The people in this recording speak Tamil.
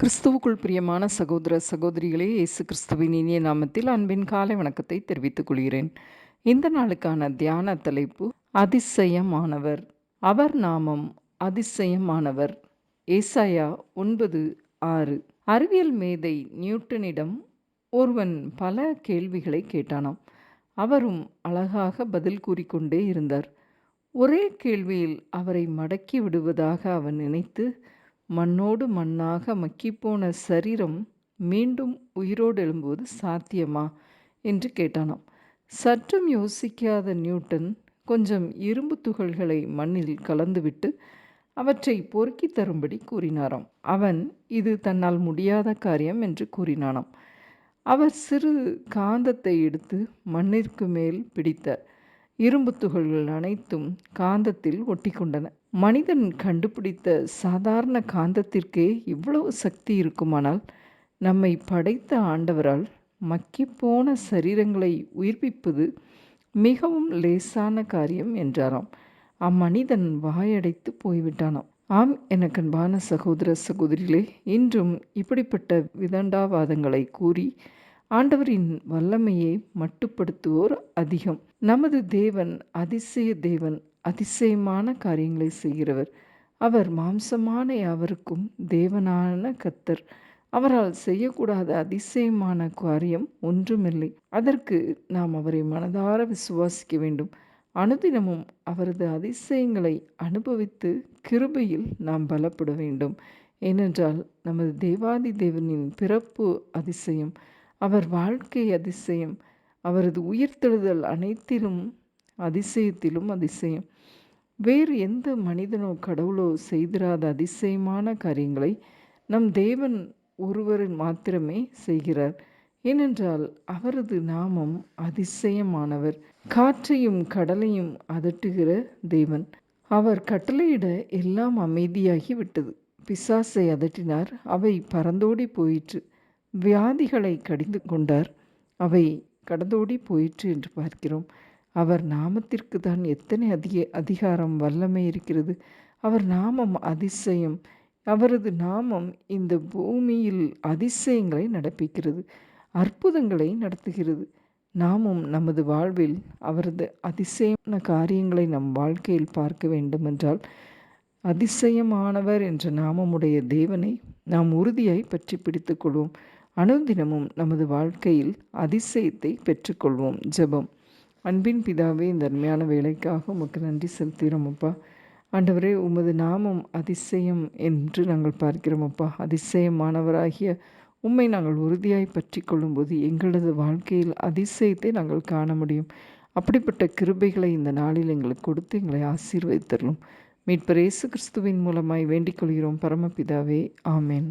கிறிஸ்துவுக்குள் பிரியமான சகோதர சகோதரிகளே இயேசு கிறிஸ்துவின் இனிய நாமத்தில் அன்பின் காலை வணக்கத்தை தெரிவித்துக் கொள்கிறேன். இந்த நாளுக்கான தியான தலைப்பு அதிசயமானவர். அவர் நாமம் அதிசயமானவர். ஏசாயா ஒன்பது ஆறு. அறிவியல் மேதை நியூட்டனிடம் ஒருவன் பல கேள்விகளை கேட்டானாம். அவரும் அழகாக பதில் கூறிக்கொண்டே இருந்தார். ஒரே கேள்வியில் அவரை மடக்கி விடுவதாக அவன் நினைத்து மண்ணோடு மண்ணாக மக்கிப்போன சரீரம் மீண்டும் உயிரோடு எழும்புவது சாத்தியமா? என்று கேட்டானாம். சற்றும் யோசிக்காத நியூட்டன் கொஞ்சம் இரும்பு துகள்களை மண்ணில் கலந்துவிட்டு அவற்றை பொறுக்கி தரும்படி கூறினாராம். அவன் இது தன்னால் முடியாத காரியம் என்று கூறினானாம். அவர் சிறு காந்தத்தை எடுத்து மண்ணிற்கு மேல் பிடித்தார் இரும்பு துகள்கள் அனைத்தும் காந்தத்தில் ஒட்டி கொண்டன மனிதன் கண்டுபிடித்த சாதாரண காந்தத்திற்கே இவ்வளவு சக்தி இருக்குமானால் நம்மை படைத்த ஆண்டவரால் மக்கிப்போன சரீரங்களை உயிர்ப்பிப்பது மிகவும் லேசான காரியம் என்றாராம். அம்மனிதன் வாயடைத்து போய்விட்டானாம். ஆம் எனக்கன்பான சகோதர சகோதரிகளே இன்றும் இப்படிப்பட்ட விதண்டாவாதங்களை கூறி ஆண்டவரின் வல்லமையை மட்டுப்படுத்துவோர் அதிகம். நமது தேவன் அதிசய தேவன் அதிசயமான காரியங்களை செய்கிறவர். அவர் மாம்சமான யாவருக்கும் தேவனான கத்தர் அவரால் செய்யக்கூடாத அதிசயமான காரியம் ஒன்றுமில்லை. அதற்கு நாம் அவரை மனதார விசுவாசிக்க வேண்டும். அனுதினமும் அவரது அதிசயங்களை அனுபவித்து கிருபையில் நாம் பலப்பட வேண்டும். ஏனென்றால் நமது தேவாதி தேவனின் பிறப்பு அதிசயம். அவர் வாழ்க்கை அதிசயம். அவரது உயிர்த்தெழுதல் அனைத்திலும் அதிசயத்திலும் அதிசயம். வேறு எந்த மனிதனோ கடவுளோ செய்திராத அதிசயமான காரியங்களை நம் தேவன் ஒருவர் மாத்திரமே செய்கிறார். ஏனென்றால் அவரது நாமம் அதிசயமானவர். காற்றையும் கடலையும் அதட்டுகிற தேவன். அவர் கட்டளையிட எல்லாம் அமைதியாகி விட்டது. பிசாசை அதட்டினார். அவை பறந்தோடி போயிற்று. வியாதிகளை கடிந்து கொண்டார். அவை கடந்தோடி போயிற்று என்று பார்க்கிறோம். அவர் நாமத்திற்கு தான் எத்தனை அதிக அதிகாரம் வல்லமை இருக்கிறது. அவர் நாமம் அதிசயம். அவரது நாமம் இந்த பூமியில் அதிசயங்களை நடப்பிக்கிறது அற்புதங்களை நடத்துகிறது. நாமும் நமது வாழ்வில் அவரது அதிசயமான காரியங்களை நம் வாழ்க்கையில் பார்க்க வேண்டுமென்றால் அதிசயமானவர் என்ற நாமமுடைய தேவனை நாம் உறுதியாய் பற்றி பிடித்துக்கொள்வோம் அனுதினமும் நமது வாழ்க்கையில் அதிசயத்தை பெற்றுக்கொள்வோம் ஜெபம். அன்பின் பிதாவே இந்த அருமையான வேலைக்காக உமக்கு நன்றி செலுத்துகிறோம் அப்பா. ஆண்டவரே உமது நாமம் அதிசயம் என்று நாங்கள் பார்க்கிறோம் அப்பா. அதிசயமானவராகிய உம்மை நாங்கள் உறுதியாய் பற்றி கொள்ளும்போது எங்களது வாழ்க்கையில் அதிசயத்தை நாங்கள் காண முடியும். அப்படிப்பட்ட கிருபைகளை இந்த நாளில் எங்களுக்கு கொடுத்து எங்களை ஆசீர்வதித்தரலும். மீட்பர் இயேசு கிறிஸ்துவின் மூலமாய் வேண்டிக் கொள்கிறோம் பரமபிதாவே. ஆமேன்.